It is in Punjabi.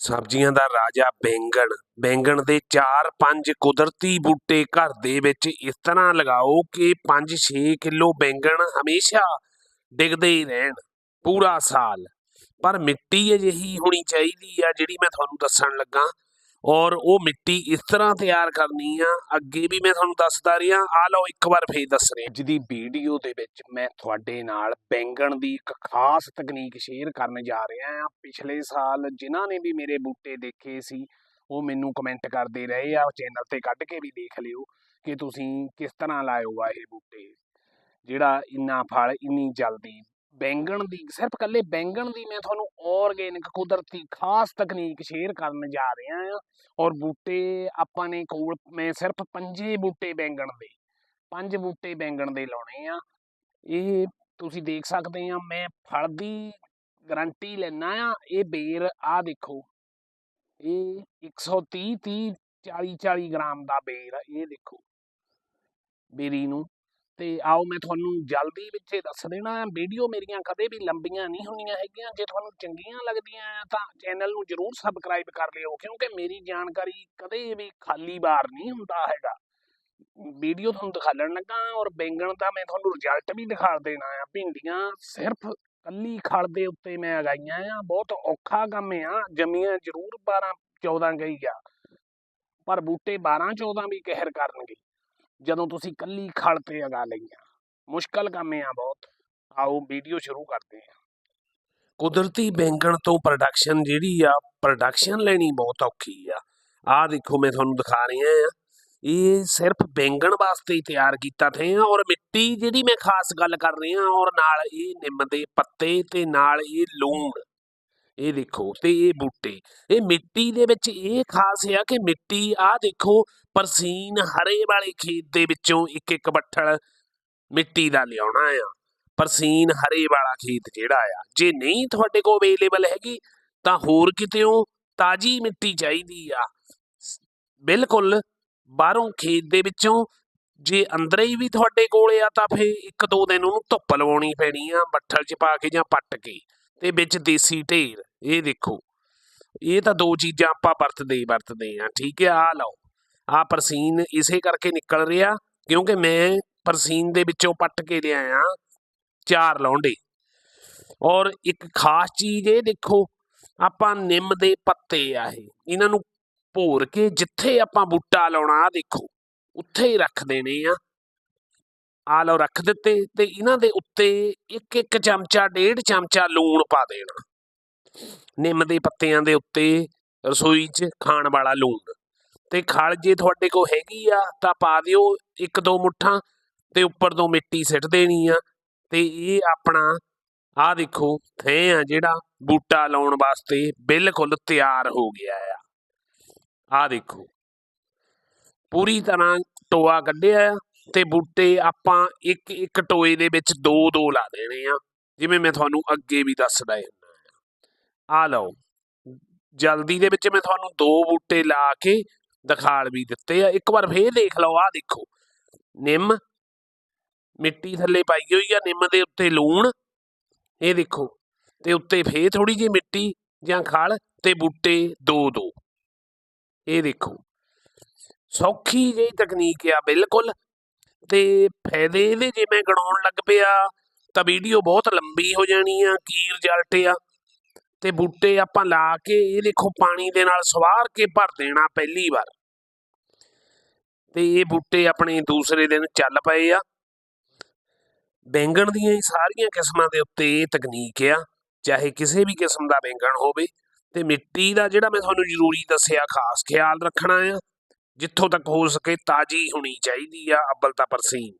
ਸਬਜ਼ੀਆਂ ਦਾ ਰਾਜਾ ਬੈਂਗਣ। ਬੈਂਗਣ ਦੇ 4-5 ਕੁਦਰਤੀ ਬੂਟੇ ਘਰ ਦੇ ਵਿੱਚ ਇਸ ਤਰ੍ਹਾਂ ਲਗਾਓ ਕਿ 5-6 ਕਿਲੋ ਬੈਂਗਣ ਹਮੇਸ਼ਾ ਡਿੱਗਦੇ ਹੀ ਰਹਿਣ, ਪੂਰਾ ਸਾਲ। ਪਰ ਮਿੱਟੀ ਅਜਿਹੀ ਹੋਣੀ ਚਾਹੀਦੀ ਆ ਜਿਹੜੀ ਮੈਂ ਤੁਹਾਨੂੰ ਦੱਸਣ ਲੱਗਾ। ਔਰ ਉਹ ਮਿੱਟੀ ਇਸ ਤਰ੍ਹਾਂ ਤਿਆਰ ਕਰਨੀ ਆ। ਅੱਗੇ ਵੀ ਮੈਂ ਤੁਹਾਨੂੰ ਦੱਸਦਾ ਰਿਹਾ ਆ ਲਓ ਇੱਕ ਵਾਰ ਫੇਰ ਦੱਸ ਰਿਹਾ। ਅੱਜ ਦੀ ਵੀਡੀਓ ਦੇ ਵਿੱਚ ਮੈਂ ਤੁਹਾਡੇ ਨਾਲ ਬੈਂਗਣ ਦੀ ਇੱਕ ਖਾਸ ਤਕਨੀਕ ਸ਼ੇਅਰ ਕਰਨ ਜਾ ਰਿਹਾ ਹਾਂ। ਪਿਛਲੇ ਸਾਲ ਜਿਨ੍ਹਾਂ ਨੇ ਵੀ ਮੇਰੇ ਬੂਟੇ ਦੇਖੇ ਸੀ, ਉਹ ਮੈਨੂੰ ਕਮੈਂਟ ਕਰਦੇ ਰਹੇ ਆ। ਚੈਨਲ ਤੇ ਕੱਢ ਕੇ ਵੀ ਦੇਖ ਲਿਓ ਕਿ ਤੁਸੀਂ ਕਿਸ ਤਰ੍ਹਾਂ ਲਾਇਓ ਆ ਇਹ ਬੂਟੇ। ਜਿਹੜਾ ਇੰਨਾ ਫਲ ਇੰਨੀ ਜਲਦੀ ਬੈਂਗਣ ਦੀ, ਸਿਰਫ ਕੱਲੇ ਬੈਂਗਣ ਦੀ ਮੈਂ ਤੁਹਾਨੂੰ ਆਰਗੇਨਿਕ ਕੁਦਰਤੀ ਖਾਸ ਤਕਨੀਕ ਸ਼ੇਅਰ ਕਰਨ ਜਾ ਰਿਹਾ ਹਾਂ। ਔਰ ਬੂਟੇ ਆਪਾਂ ਨੇ ਕੋਲ, ਮੈਂ ਸਿਰਫ ਪੰਜੇ ਬੂਟੇ ਬੈਂਗਣ ਦੇ, ਪੰਜ ਬੂਟੇ ਬੈਂਗਣ ਦੇ ਲਾਉਣੇ ਆ। ਇਹ ਤੁਸੀਂ ਦੇਖ ਸਕਦੇ ਆ, ਮੈਂ ਫਲ ਦੀ ਗਰੰਟੀ ਲੈਣਾ ਆ, ਇਹ ਬੇਰ ਆ ਦੇਖੋ। ਇਹ 130 30 40 40 ਗ੍ਰਾਮ ਦਾ ਬੇਰ, ਇਹ ਦੇਖੋ। ਬੇਰੀ ਨੂੰ ਤੇ ਆਓ ਮੈਂ ਤੁਹਾਨੂੰ ਜਲਦੀ ਵਿੱਚ ਦੱਸ ਦੇਣਾ, ਵੀਡੀਓ ਮੇਰੀਆਂ ਕਦੇ ਵੀ ਲੰਬੀਆਂ ਨਹੀਂ ਹੁੰਦੀਆਂ ਹੈਗੀਆਂ, ਜੇ ਤੁਹਾਨੂੰ ਚੰਗੀਆਂ ਲੱਗਦੀਆਂ ਤਾਂ ਚੈਨਲ ਨੂੰ ਜਰੂਰ ਸਬਸਕ੍ਰਾਈਬ ਕਰ ਲਿਓ, ਕਿਉਂਕਿ ਮੇਰੀ ਜਾਣਕਾਰੀ ਕਦੇ ਵੀ ਖਾਲੀ ਬਾਰ ਨਹੀਂ ਹੁੰਦਾ ਹੈਗਾ। ਵੀਡੀਓ ਤੁਹਾਨੂੰ ਦਿਖਾਉਣ ਲੱਗਾ ਔਰ ਬੈਂਗਣ ਦਾ ਮੈਂ ਤੁਹਾਨੂੰ ਰਿਜ਼ਲਟ ਵੀ ਦਿਖਾ ਦੇਣਾ ਆ। ਭਿੰਡੀਆਂ ਸਿਰਫ ਕੱਲੀ ਖੜ ਦੇ ਉੱਤੇ ਮੈਂ ਉਗਾਈਆਂ ਆ, ਬਹੁਤ ਔਖਾ ਕੰਮ ਆ, ਜਮੀਆਂ ਜ਼ਰੂਰ 12 14 ਗਈ ਆ, ਪਰ ਬੂਟੇ 12 14 ਵੀ ਕਹਿਰ ਕਰਨਗੇ। ਜਦੋਂ ਤੁਸੀਂ ਕੱਲੀ ਖਲ ਤੇ ਅਗਾ ਲਈਆਂ। ਮੁਸ਼ਕਲ ਕੰਮ ਆ ਬਹੁਤ। ਆਓ ਵੀਡੀਓ ਸ਼ੁਰੂ ਕਰਦੇ ਹਾਂ। ਕੁਦਰਤੀ ਬੈਂਗਣ ਤੋਂ ਪ੍ਰੋਡਕਸ਼ਨ ਜਿਹੜੀ ਆ ਪ੍ਰੋਡਕਸ਼ਨ ਲੈਣੀ ਬਹੁਤ ਔਖੀ ਆ। ਆ ਦੇਖੋ ਮੈਂ ਤੁਹਾਨੂੰ ਦਿਖਾ ਰਿਹਾ ਆ ਇਹ ਸਿਰਫ ਬੈਂਗਣ ਵਾਸਤੇ ਹੀ ਤਿਆਰ ਕੀਤਾ ਥੇ ਆ ਔਰ ਮਿੱਟੀ ਜਿਹੜੀ ਮੈਂ ਖਾਸ ਗੱਲ ਕਰ ਰਿਹਾ ਔਰ ਨਾਲ ਇਹ ਨਿੰਮ ਦੇ ਪੱਤੇ ਤੇ ਨਾਲ ਇਹ ਲੂਣ। ਇਹ ਦੇਖੋ ਤੇ ਇਹ ਬੂਟੇ, ਇਹ ਮਿੱਟੀ ਦੇ ਵਿੱਚ ਇਹ ਖਾਸ ਆ ਕਿ ਮਿੱਟੀ ਆ ਦੇਖੋ ਪਰਸੀਨ ਹਰੇ ਵਾਲੇ ਖੇਤ ਦੇ ਵਿੱਚੋਂ ਇੱਕ ਇੱਕ ਬੱਠਲ ਮਿੱਟੀ ਦਾ ਲਿਆਉਣਾ ਆ। ਪਰਸੀਨ ਹਰੇ ਵਾਲਾ ਖੇਤ ਜਿਹੜਾ ਆ, ਜੇ ਨਹੀਂ ਤੁਹਾਡੇ ਕੋਲ ਅਵੇਲੇਬਲ ਹੈਗੀ ਤਾਂ ਹੋਰ ਕਿਤੇੋਂ ਤਾਜੀ ਮਿੱਟੀ ਚਾਹੀਦੀ ਆ। ਬਿਲਕੁਲ ਬਾਹਰੋਂ ਖੇਤ ਦੇ ਵਿੱਚੋਂ ਜੇ ਅੰਦਰ ਹੀ ਵੀ ਤੁਹਾਡੇ ਕੋਲ ਆ ਤਾਂ ਫੇ ਇੱਕ ਦੋ ਦਿਨ ਉਹਨੂੰ ਧੁੱਪ ਲਵਾਉਣੀ ਪੈਣੀ ਆ, ਬੱਠਲ 'ਚ ਪਾ ਕੇ ਜਾਂ ਪੱਟ ਕੇ ਤੇ ਵਿੱਚ ਦੇਸੀ ਢੇਰ। ਇਹ ਦੇਖੋ, ਇਹ ਤਾਂ ਦੋ ਚੀਜ਼ਾਂ ਆਪਾਂ ਵਰਤਦੇ ਹੀ ਵਰਤਦੇ ਆ ਠੀਕ ਹੈ ਆ ਲਓ ਆ ਪਰਸੀਨ ਇਸੇ ਕਰਕੇ ਨਿਕਲ ਰਿਹਾ ਕਿਉਂਕਿ ਮੈਂ ਪਰਸੀਨ ਦੇ ਵਿੱਚੋਂ ਪੱਟ ਕੇ ਲਿਆਇਆ ਚਾਰ ਲੌਂਡੇ। ਔਰ ਇੱਕ ਖਾਸ ਚੀਜ਼ ਇਹ ਦੇਖੋ, ਆਪਾਂ ਨਿੰਮ ਦੇ ਪੱਤੇ ਆ ਇਹ, ਇਹਨਾਂ ਨੂੰ ਭੋਰ ਕੇ ਜਿੱਥੇ ਆਪਾਂ ਬੂਟਾ ਲਾਉਣਾ ਆ ਦੇਖੋ, ਉੱਥੇ ਹੀ ਰੱਖ ਦੇਣੇ ਆ। ਆ ਲਓ, ਰੱਖ ਦਿੱਤੇ ਤੇ ਇਹਨਾਂ ਦੇ ਉੱਤੇ ਇੱਕ ਇੱਕ ਚਮਚਾ, ਡੇਢ ਚਮਚਾ ਲੂਣ ਪਾ ਦੇਣਾ। ਨਿੰਮ ਦੇ ਪੱਤਿਆਂ ਦੇ ਉੱਤੇ ਰਸੋਈ 'ਚ ਖਾਣ ਵਾਲਾ ਲੂਣ। ਤੇ ਖਲ ਜੇ ਤੁਹਾਡੇ ਕੋਲ ਹੈਗੀ ਆ ਤਾਂ ਪਾ ਦਿਓ ਇੱਕ ਦੋ ਮੁੱਠਾਂ ਤੇ ਉੱਪਰ ਤੋਂ ਮਿੱਟੀ ਸਿੱਟ ਦੇਣੀ ਆ। ਤੇ ਇਹ ਆਪਣਾ ਆ ਦੇਖੋ, ਥੇ ਆ ਜਿਹੜਾ ਬੂਟਾ ਲਾਉਣ ਵਾਸਤੇ ਬਿਲਕੁਲ ਤਿਆਰ ਹੋ ਗਿਆ ਆ। ਆ ਦੇਖੋ। ਪੂਰੀ ਤਰ੍ਹਾਂ ਟੋਆ ਕੱਢਿਆ ਆ ਤੇ ਬੂਟੇ ਆਪਾਂ ਇੱਕ ਇੱਕ ਟੋਏ ਦੇ ਵਿੱਚ ਦੋ ਦੋ ਲਾ ਦੇਣੇ ਆ। ਜਿਵੇਂ ਮੈਂ ਤੁਹਾਨੂੰ ਅੱਗੇ ਵੀ ਦੱਸਦਾ ਹੁੰਦਾ ਆ ਲਓ। ਜਲਦੀ ਦੇ ਵਿੱਚ ਮੈਂ ਤੁਹਾਨੂੰ ਦੋ ਬੂਟੇ ਲਾ ਕੇ ਦਿਖਾਲ ਵੀ ਦਿੱਤੇ ਆ। ਇੱਕ ਵਾਰ ਫੇਰ ਦੇਖ ਲਓ ਆ ਦੇਖੋ। ਨਿੰਮ ਮਿੱਟੀ ਥੱਲੇ ਪਾਈ ਹੋਈ ਆ, ਨਿੰਮ ਦੇ ਉੱਤੇ ਲੂਣ। ਇਹ ਦੇਖੋ, ਤੇ ਉੱਤੇ ਫੇਰ ਥੋੜੀ ਜਿਹੀ ਮਿੱਟੀ ਜਾਂ ਖਲ ਤੇ ਬੂਟੇ ਦੋ ਦੋ। ਇਹ ਦੇਖੋ। ਸੌਖੀ ਜਿਹੀ ਤਕਨੀਕ ਆ, ਬਿਲਕੁਲ। ਤੇ ਫਾਇਦੇ ਇਹਦੇ ਜੇ ਮੈਂ ਗਣਾਉਣ ਲੱਗ ਪਿਆ ਤਾਂ ਵੀਡੀਓ ਬਹੁਤ ਲੰਬੀ ਹੋ ਜਾਣੀ ਆ, ਕੀ ਰਿਜ਼ਲਟ ਆ। ਤੇ ਬੂਟੇ ਆਪਾਂ ਲਾ ਕੇ ਇਹ ਦੇਖੋ ਪਾਣੀ ਦੇ ਨਾਲ ਸਵਾਰ ਕੇ ਭਰ ਦੇਣਾ ਪਹਿਲੀ ਵਾਰ। ਤੇ ਇਹ ਬੂਟੇ ਆਪਣੇ ਦੂਸਰੇ ਦਿਨ ਚੱਲ ਪਏ ਆ। ਬੈਂਗਣ ਦੀਆਂ ਹੀ ਸਾਰੀਆਂ ਕਿਸਮਾਂ ਦੇ ਉੱਤੇ ਇਹ ਤਕਨੀਕ ਆ, ਚਾਹੇ ਕਿਸੇ ਵੀ ਕਿਸਮ ਦਾ ਬੈਂਗਣ ਹੋਵੇ। ਤੇ ਮਿੱਟੀ ਦਾ ਜਿਹੜਾ ਮੈਂ ਤੁਹਾਨੂੰ ਜ਼ਰੂਰੀ ਦੱਸਿਆ, ਖਾਸ ਖਿਆਲ ਰੱਖਣਾ ਆ, ਜਿੱਥੋਂ ਤੱਕ ਹੋ ਸਕੇ ਤਾਜੀ ਹੋਣੀ ਚਾਹੀਦੀ ਆ, ਅੱਬਲ ਤਾਂ ਪਰਸੀਨ।